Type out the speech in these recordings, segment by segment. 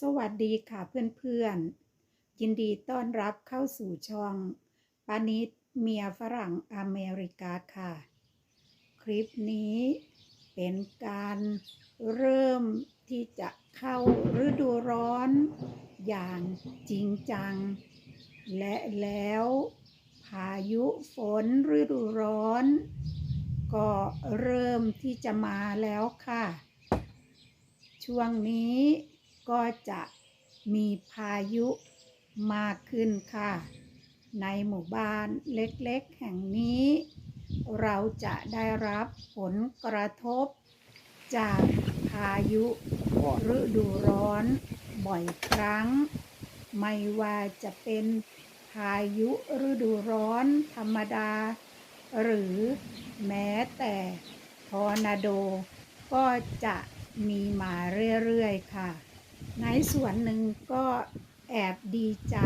สวัสดีค่ะเพื่อนๆ ยินดีต้อนรับเข้าสู่ช่องปานิดเมียฝรั่งอเมริกาค่ะ คลิปนี้เป็นการเริ่มที่จะเข้าฤดูร้อนอย่างจริงจัง และแล้วพายุฝนฤดูร้อน ก็เริ่มที่จะมาแล้วค่ะ ช่วงนี้ ก็จะมีพายุมากขึ้นค่ะ ในหมู่บ้านเล็กๆ แห่งนี้ เราจะได้รับผลกระทบ จากพายุฤดูร้อนบ่อยครั้ง ไม่ว่าจะเป็นพายุฤดูร้อนธรรมดา หรือแม้แต่ทอร์นาโดก็จะมีมาเรื่อย ๆ ค่ะ ในส่วนหนึ่งก็แอบดีใจ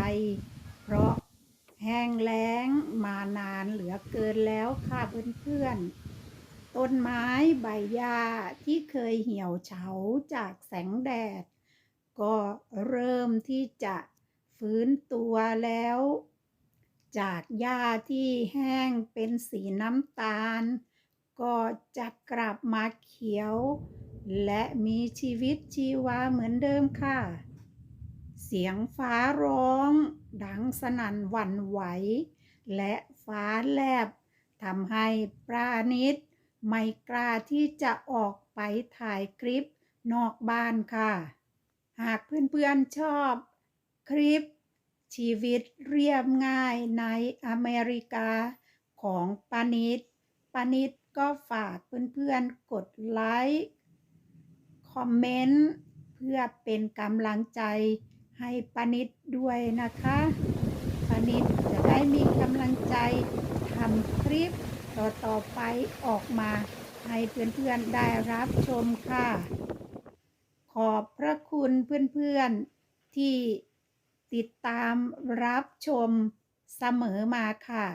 เพราะแห้งแล้งมานานเหลือเกินแล้วค่ะเพื่อนๆ ต้นไม้ใบหญ้าที่เคยเหี่ยวเฉาจากแสงแดด ก็เริ่มที่จะฟื้นตัวแล้ว จากหญ้าที่แห้งเป็นสีน้ำตาล ก็จะกลับมาเขียว และมีชีวิตชีวาเหมือนเดิมค่ะ เสียงฟ้าร้อง ดังสนั่นหวั่นไหว และฟ้าแลบทำให้ปราณิตไม่กล้าที่จะออกไปถ่ายคลิปนอกบ้านค่ะ หากเพื่อนๆชอบคลิปชีวิตเรียบง่ายในอเมริกาของปานิดปานิดก็ฝากเพื่อนๆกดไลค์ คอมเมนต์ เพื่อเป็นกำลังใจให้ปานิดด้วยนะคะปานิดจะได้มีกำลังใจทำคลิปต่อๆไปออกมาให้เพื่อนๆได้รับชมค่ะ ขอบพระคุณเพื่อนๆที่ติดตามรับชมเสมอมาค่ะ